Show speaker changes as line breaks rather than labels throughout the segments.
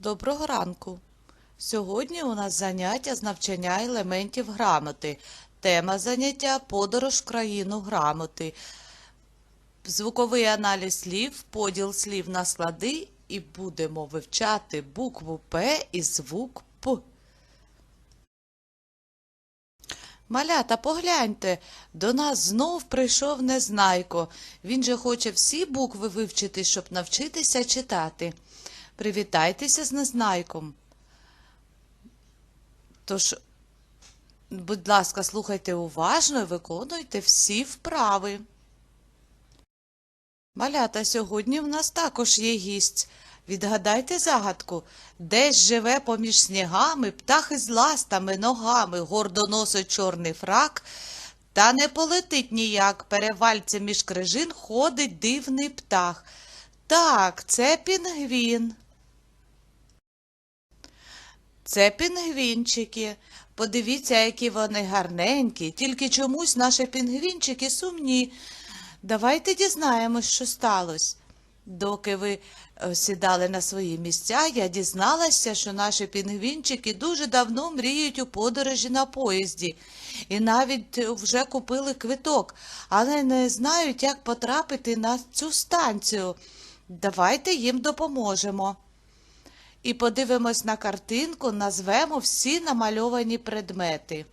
Доброго ранку! Сьогодні у нас заняття з навчання елементів грамоти. Тема заняття подорож в країну грамоти. Звуковий аналіз слів, поділ слів на склади і будемо вивчати букву П і звук П. Малята, погляньте, до нас знов прийшов Незнайко. Він же хоче всі букви вивчити, щоб навчитися читати. Привітайтеся з Незнайком. Тож, будь ласка, слухайте уважно і виконуйте всі вправи. Малята, сьогодні в нас також є гість. Відгадайте загадку. Десь живе поміж снігами, птах із ластами, ногами, гордо носить чорний фрак, та не полетить ніяк, перевальцем між крижин ходить дивний птах. Так, це пінгвін. Це пінгвінчики. Подивіться, які вони гарненькі, тільки чомусь наші пінгвінчики сумні. Давайте дізнаємось, що сталося. Доки ви е, сідали на свої місця, я дізналася, що наші пінгвінчики дуже давно мріють у подорожі на поїзді і навіть е, вже купили квиток, але не знають, як потрапити на цю станцію. Давайте їм допоможемо. І подивимось на картинку, назвемо всі намальовані предмети.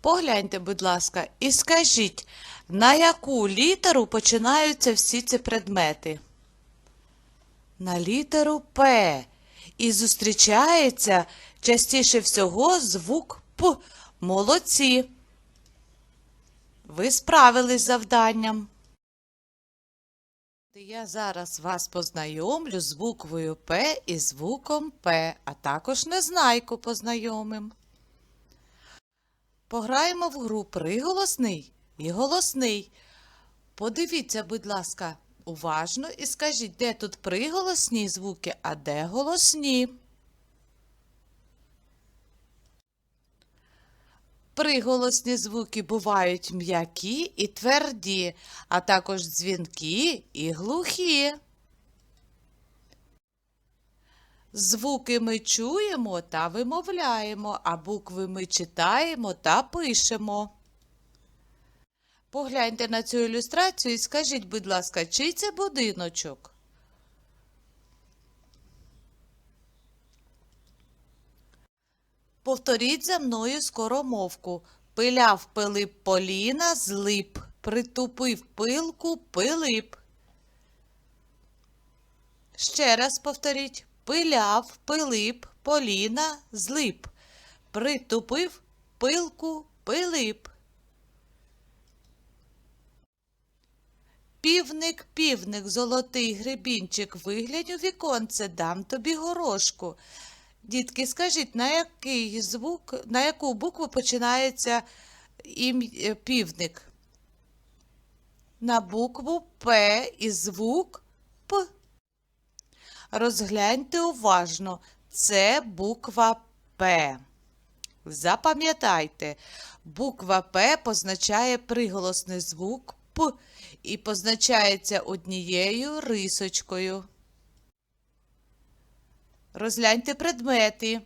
Погляньте, будь ласка, і скажіть, на яку літеру починаються всі ці предмети? На літеру П. І зустрічається частіше всього звук П. Молодці. Ви справились з завданням. Я зараз вас познайомлю з буквою П і звуком П, а також незнайку познайомим. Пограємо в гру приголосний і голосний. Подивіться, будь ласка, уважно і скажіть, де тут приголосні звуки, а де голосні. Приголосні звуки бувають м'які і тверді, а також дзвінкі і глухі. Звуки ми чуємо та вимовляємо, а букви ми читаємо та пишемо. Погляньте на цю ілюстрацію і скажіть, будь ласка, чий це будиночок? Повторіть за мною скоромовку. Пиляв Пилип Поліна злип, притупив пилку Пилип. Ще раз повторіть. Пиляв Пилип Поліна злип, притупив пилку Пилип. Півник, півник, золотий гребінчик, виглянь у віконце, дам тобі горошку. Дітки, скажіть, на який звук, на яку букву починається ім... е, півник? На букву П і звук П. Розгляньте уважно, це буква П. Запам'ятайте, буква П позначає приголосний звук П і позначається однією рисочкою. Розгляньте предмети,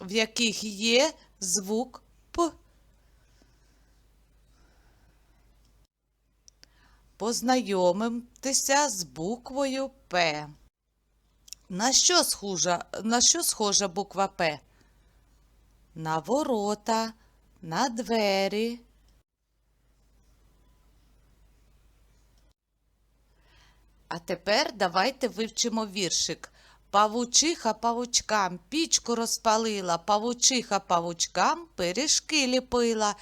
в яких є звук П. Познайомимтеся з буквою П. На що схожа, на що схожа буква П? На ворота, на двері. А тепер давайте вивчимо віршик. Павучиха павучкам пічку розпалила, павучиха павучкам пиріжки ліпила,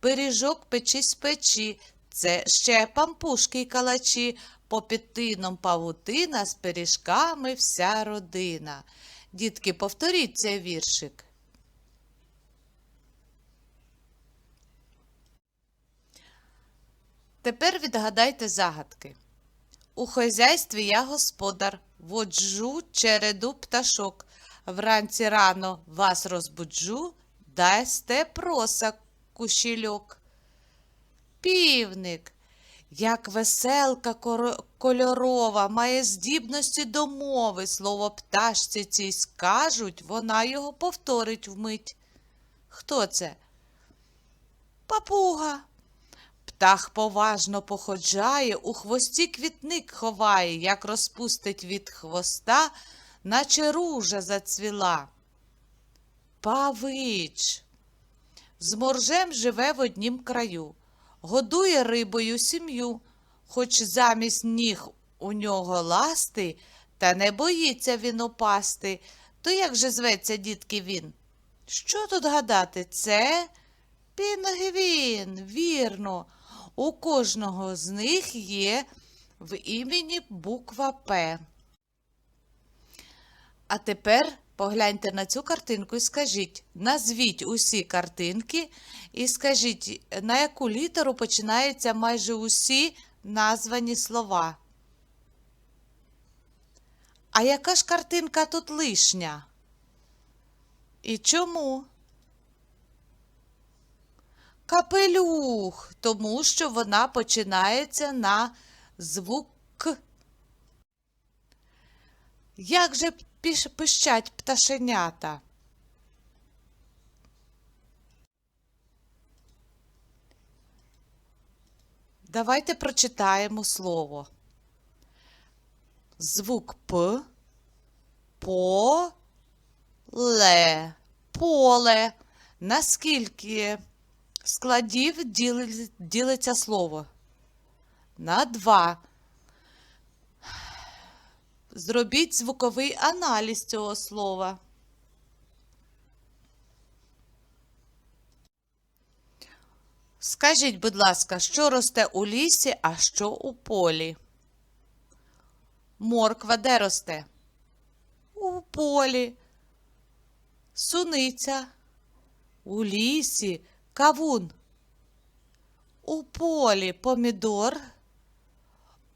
пиріжок печись печі, це ще пампушки й калачі, попід тином павутина з пиріжками вся родина. Дітки, повторіть цей віршик. Тепер відгадайте загадки. У хозяйстві я господар, воджу череду пташок. Вранці рано вас розбуджу, дасте проса кущільок. Півник. Як веселка кольорова, має здібності до мови, слово пташці цій скажуть, вона його повторить вмить. Хто це? Папуга. Птах поважно походжає, у хвості квітник ховає, як розпустить від хвоста, наче ружа зацвіла. Павич. З моржем живе в однім краю, годує рибою сім'ю, хоч замість ніг у нього ласти, та не боїться він опасти. То як же зветься, дітки, він? Що тут гадати? Це пінгвін, вірно. У кожного з них є в імені буква П. А тепер погляньте на цю картинку і скажіть, назвіть усі картинки і скажіть, на яку літеру починаються майже усі названі слова. А яка ж картинка тут лишня? І чому? Капелюх, тому що вона починається на звук К. Як же пищать пташенята? Давайте прочитаємо слово. Звук П. Поле. Поле. Наскільки складів ділиться слово? На два. Зробіть звуковий аналіз цього слова. Скажіть, будь ласка, що росте у лісі, а що у полі? Морква де росте? У полі. Суниця. У лісі. Кавун. У полі помідор.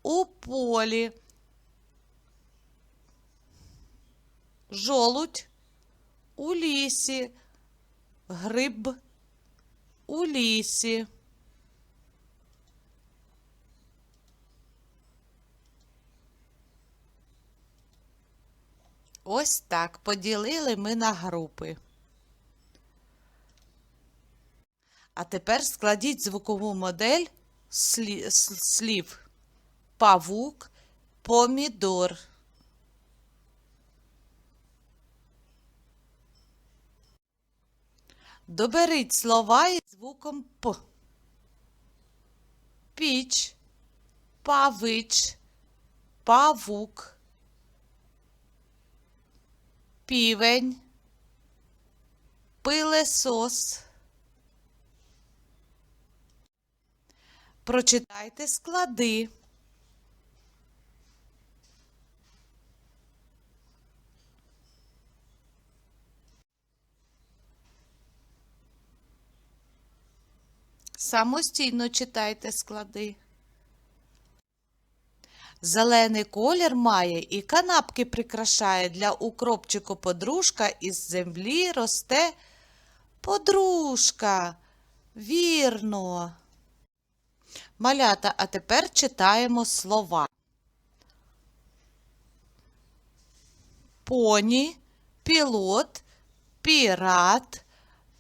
У полі. Жолудь. У лісі. Гриб. У лісі. Ось так поділили ми на групи. А тепер складіть звукову модель слі- слів павук, помідор. Доберіть слова із звуком П. Піч, павич, павук, півень, пилесос. Прочитайте склади. Самостійно читайте склади. Зелений колір має і канапки прикрашає. Для укропчику подружка із землі росте подружка. Вірно. Малята, а тепер читаємо слова. Поні, пілот, пірат,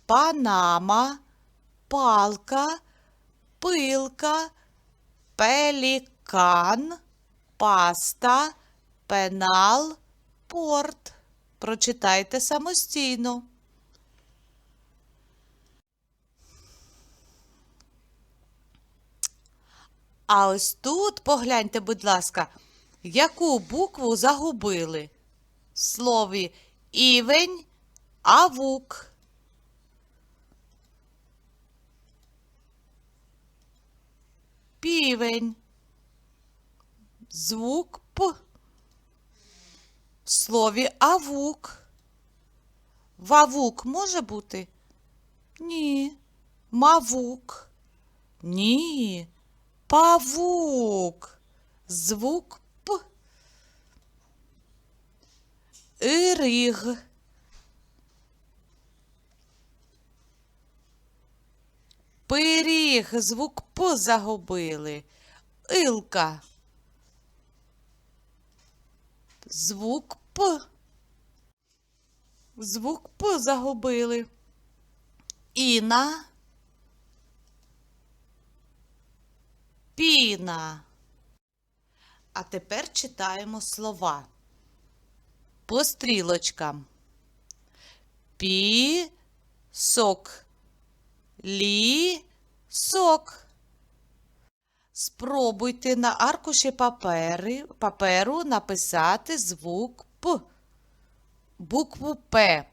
панама, палка, пилка, пелікан, паста, пенал, порт. Прочитайте самостійно. А ось тут, погляньте, будь ласка, яку букву загубили? В слові івень, авук. Півень. Звук П. В слові авук. Вавук може бути? Ні. Мавук. Ні. Павук. Звук П. Іриг. Пиріг. Звук П загубили. Илка. Звук П. Звук П загубили. Іна. Піна. А тепер читаємо слова. По стрілочкам. Пісок. Лісок. Спробуйте на аркуші папери, паперу написати звук П. Букву П.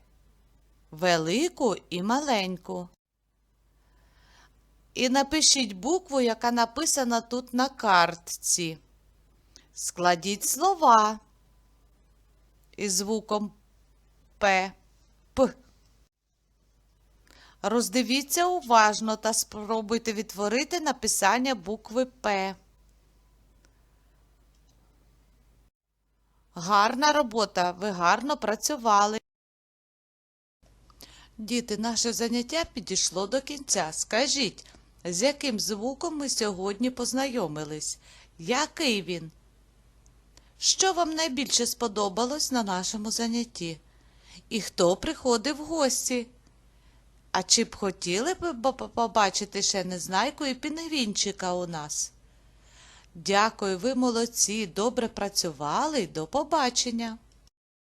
Велику і маленьку. І напишіть букву, яка написана тут на картці. Складіть слова із звуком П. П. Роздивіться уважно та спробуйте відтворити написання букви П. Гарна робота, ви гарно працювали. Діти, наше заняття підійшло до кінця. Скажіть, з яким звуком ми сьогодні познайомились? Який він? Що вам найбільше сподобалось на нашому занятті? І хто приходив в гості? А чи б хотіли б побачити ще незнайку і пінгвінчика у нас? Дякую, ви молодці, добре працювали. До побачення.